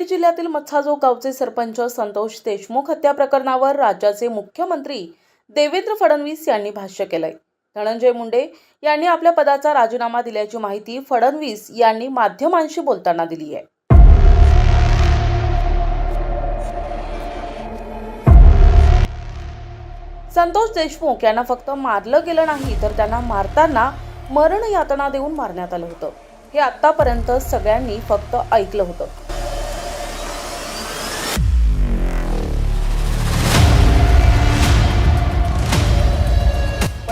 बीड जिल्ह्यातील मच्छाजोग गावचे सरपंच संतोष देशमुख हत्या प्रकरणावर राज्याचे मुख्यमंत्री देवेंद्र फडणवीस यांनी भाष्य केलंय. धनंजय मुंडे यांनी आपल्या पदाचा राजीनामा दिल्याची माहिती फडणवीस यांनी माध्यमांशी बोलताना दिली आहे संतोष देशमुख यांना फक्त मारलं गेलं नाही तर त्यांना मारताना मरण यातना देऊन मारण्यात आलं होतं. हे आतापर्यंत सगळ्यांनी फक्त ऐकलं होतं.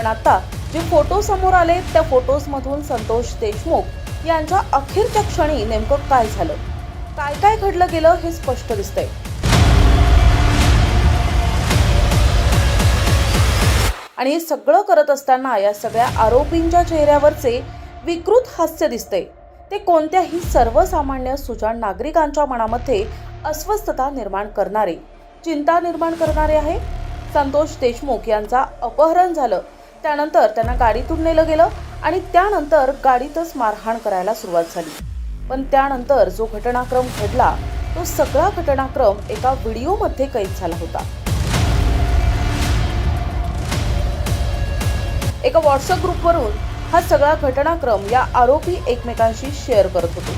आता जे फोटो समोर आले त्या फोटोजमधून संतोष देशमुख यांच्या अखेरच्या क्षणी नेमकं काय झालं? काय काय घडलं गेलं हे स्पष्ट दिसतंय. आणि हे सगळं करत असताना या सगळ्या आरोपींच्या चेहऱ्यावरचे विकृत हास्य दिसते ते कोणत्याही सर्वसामान्य सुजाण नागरिकांच्या मनामध्ये अस्वस्थता निर्माण करणारे चिंता निर्माण करणारे आहे. संतोष देशमुख यांचा अपहरण झालं. त्यानंतर त्यांना गाडीतून नेलं गेलं आणि त्यानंतर गाडीतच मारहाण करायला सुरुवात झाली. पण त्यानंतर जो घटनाक्रम घडला तो सगळा घटनाक्रम एका व्हिडिओमध्ये कैद झाला होता. एका व्हॉट्सअप ग्रुपवरून हा सगळा घटनाक्रम या आरोपी एकमेकांशी शेअर करत होते.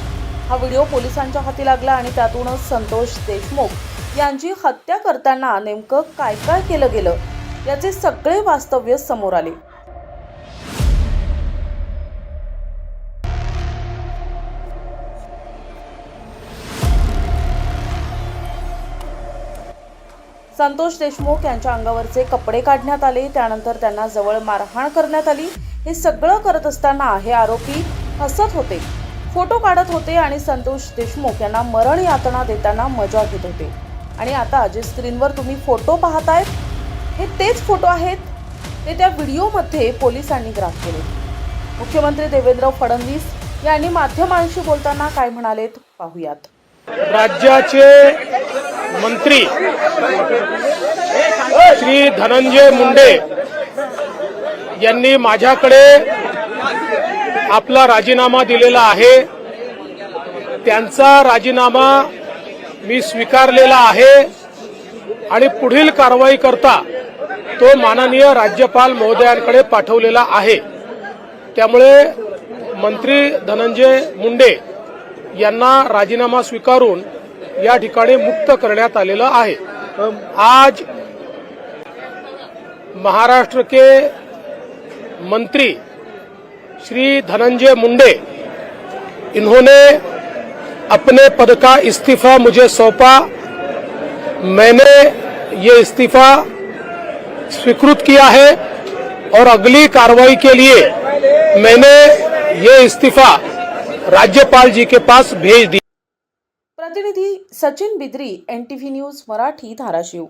हा व्हिडिओ पोलिसांच्या हाती लागला आणि त्यातूनच संतोष देशमुख यांची हत्या करताना नेमकं काय काय केलं गेलं याचे सगळे वास्तव्य समोर आले. संतोष देशमुख यांच्या अंगावरचे कपडे काढण्यात आले. त्यानंतर त्यांना जवळ मारहाण करण्यात आली. हे सगळं करत असताना हे आरोपी हसत होते. फोटो काढत होते आणि संतोष देशमुख यांना मरण यातना देताना मजा घेत होते. आणि आता जे स्क्रीनवर तुम्ही फोटो पाहतायत. हे तेच फोटो आहेत ते त्या व्हिडिओमध्ये पोलिसांनी ग्राफ केले. मुख्यमंत्री देवेंद्र फडणवीस यांनी माध्यमांशी बोलताना काय म्हणालेत पाहूयात. राज्याचे मंत्री श्री धनंजय मुंडे यांनी माझ्याकडे आपला राजीनामा दिलेला आहे. त्यांचा राजीनामा मी स्वीकारलेला आहे आणि पुढील कारवाई करता तो माननीय राज्यपाल महोदयांकडे पाठवलेला आहे. त्यामुळे मंत्री धनंजय मुंडे यांना राजीनामा स्वीकारून या ठिकाणी मुक्त करण्यात आलेलं आहे. आज महाराष्ट्र के मंत्री श्री धनंजय मुंडे इन्होंने अपने पद का इस्तीफा मुझे सौंपा। मैंने ये इस्तीफा स्वीकृत किया है और अगली कार्रवाई के लिए मैंने ये इस्तीफा राज्यपाल जी के पास भेज दिया। प्रतिनिधि सचिन बिद्री, एनटीवी न्यूज़, मराठी, धाराशिव।